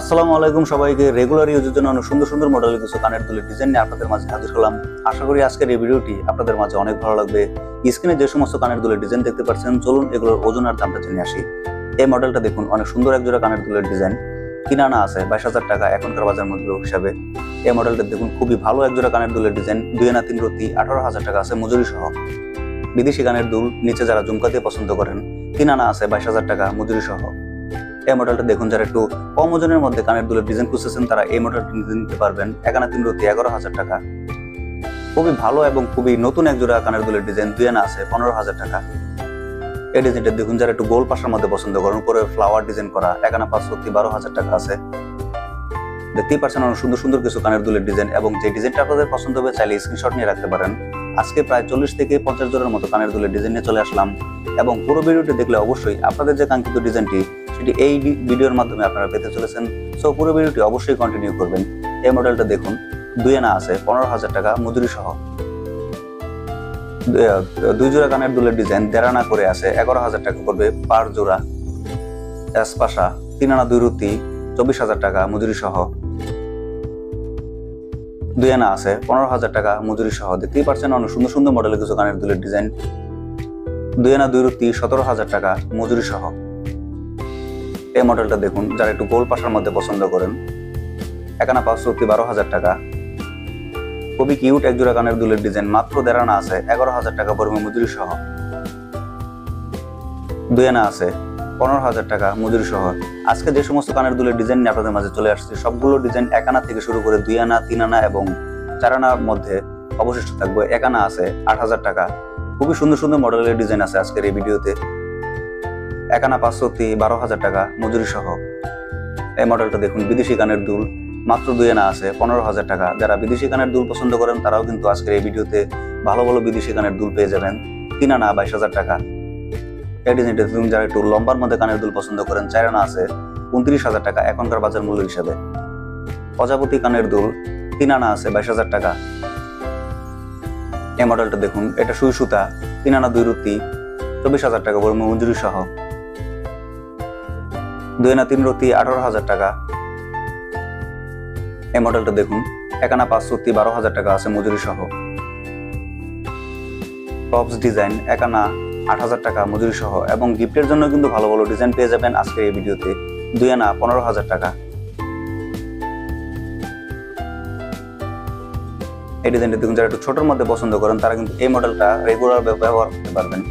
আসসালামু আলাইকুম সবাইকে। রেগুলার ইউজের জন্য অনেক সুন্দর সুন্দর মডেলের কিছু কানের দুলের ডিজাইন নিয়ে আপনাদের মাঝে হাজির হলাম। আশা করি আজকের এই ভিডিওটি আপনাদের মাঝে অনেক ভালো লাগবে। স্ক্রিনে যে সমস্ত কানের দুলের ডিজাইন দেখতে পাচ্ছেন, চলুন এগুলোর ওজন আর দামটা জেনে আসি। এই মডেলটা দেখুন, অনেক সুন্দর একজোড়া কানের দুলের ডিজাইন কিনা না আছে বাইশ হাজার টাকা, এখনকার বাজার মূল্য হিসাবে। এই মডেলটা দেখুন, খুবই ভালো একজোড়া কানের দুলের ডিজাইন দুই না তিন রতি, আঠারো হাজার টাকা আছে মজুরি সহ। বিদেশি কানের দুল, নিচে যারা দিয়ে পছন্দ করেন কিনা না আছে বাইশ হাজার টাকা মজুরি সহ। এই মডেলটা দেখুন যারা একটু কম ওজনের মধ্যে কানের দুলের ডিজাইন খুঁজতেছেন, তারা এই মডেলটি নিতে পারবেন। একানা তিন রতি এগারো হাজার টাকা। খুবই ভালো এবং খুবই নতুন এক জোড়া কানের দুলের ডিজাইন দুই আনা আছে, পনেরো হাজার টাকা। এই ডিজাইনটা দেখুন যারা একটু গোল পাশার মধ্যে পছন্দ করেন, উপরে ফ্লাওয়ার ডিজাইন করা একানা পাঁচ বারো হাজার টাকা আছে। দেখতেই পাচ্ছেন অনেক সুন্দর সুন্দর কিছু কানের দুলের ডিজাইন এবং যে ডিজাইনটা আপনাদের পছন্দ হবে, চাইলে স্ক্রিনশট নিয়ে রাখতে পারেন। আজকে প্রায় চল্লিশ থেকে পঞ্চাশ জনের মতো কানের দুলের ডিজাইন নিয়ে চলে আসলাম। এবং পুরো ভিডিওটি দেখলে অবশ্যই আপনাদের যে কাঙ্ক্ষিত ডিজাইনটি সেটি এই ভিডিওর মাধ্যমে আপনারা পেতে চলেছেন সো পুরো ভিডিওটি অবশ্যই কন্টিনিউ করবেন। এই মডেলটা দেখুন, দুই আনা আছে, পনেরো হাজার টাকা, মজুরি সহ। দুই- জোড়া কানের দুলের ডিজাইন দেড় আনা করে আছে, এগারো হাজার টাকা পড়বে পার জোড়া। এসপাশা, তিন আনা দুই রুতি চব্বিশ হাজার টাকা, মজুরি সহ। দুই আনা আছে, পনেরো হাজার টাকা, মজুরি সহ। দেখতেই পাচ্ছেন অনেক সুন্দর সুন্দর মডেলের কিছু কানের দুলের ডিজাইন দুই আনা দুই রুতি সতেরো হাজার টাকা, মজুরি সহ। এই মডেলটা দেখুন, যারা একটু গোল পাশার মধ্যে পছন্দ করেন। একানা পাঁচ রুতি বারো হাজার টাকা। খুবই কিউট এক জোড়া কানের দুলের ডিজাইন মাত্র দেড় আনা আছে, এগারো হাজার টাকা পড়বে মজুরি সহ। দুই আনা আছে, পনেরো হাজার টাকা মজুরি সহ। আজকে যে সমস্ত কানের দুলের ডিজাইন নিয়ে আপনাদের মাঝে চলে আসছে, সবগুলো ডিজাইন এক আনা থেকে শুরু করে দুই আনা তিন আনা এবং চার আনার মধ্যে অবশিষ্ট থাকবে এক আনা আছে আট হাজার টাকা। খুবই সুন্দর সুন্দর মডেলের ডিজাইন আছে আজকের এই ভিডিওতে এক আনা পাঁচশোটি বারো হাজার টাকা, মজুরি সহ। এই মডেলটা দেখুন, বিদেশি কানের দুল। মাত্র দুই আনা আছে, পনেরো হাজার টাকা। যারা বিদেশি কানের দুল পছন্দ করেন, তারাও কিন্তু আজকের এই ভিডিওতে ভালো ভালো বিদেশি কানের দুল পেয়ে যাবেন। তিন আনা বাইশ হাজার টাকা। যারা একটু লম্বার মধ্যে কানের দুল পছন্দ করেন, চার আনা আছে, উনত্রিশ হাজার টাকা এখনকার বাজার মূল্য হিসাবে। প্রজাপতি কানের দুল, তিন আনা আছে, বাইশ হাজার টাকা। এই মডেলটা দেখুন, এটা সুই সুতা, তিন আনা দুই রুতি চব্বিশ হাজার টাকা পড়বে মঞ্জুরি সহ। দুই আনা তিন রতি আঠারো হাজার টাকা। এই মডেলটা দেখুন, একানা পাঁচ রুতি বারো হাজার টাকা আছে মজুরি সহ। টপস ডিজাইন একানা আট হাজার টাকা মজুরি সহ। এবং গিফটের জন্য কিন্তু ভালো ভালো ডিজাইন পেয়ে যাবেন আজকের এই ভিডিওতে। দুই আনা পনেরো হাজার টাকা। এই ডিজাইনটা দেখুন, যারা একটু ছোটোর মধ্যে পছন্দ করেন, তারা কিন্তু এই মডেলটা রেগুলার ব্যবহার করতে পারবেন।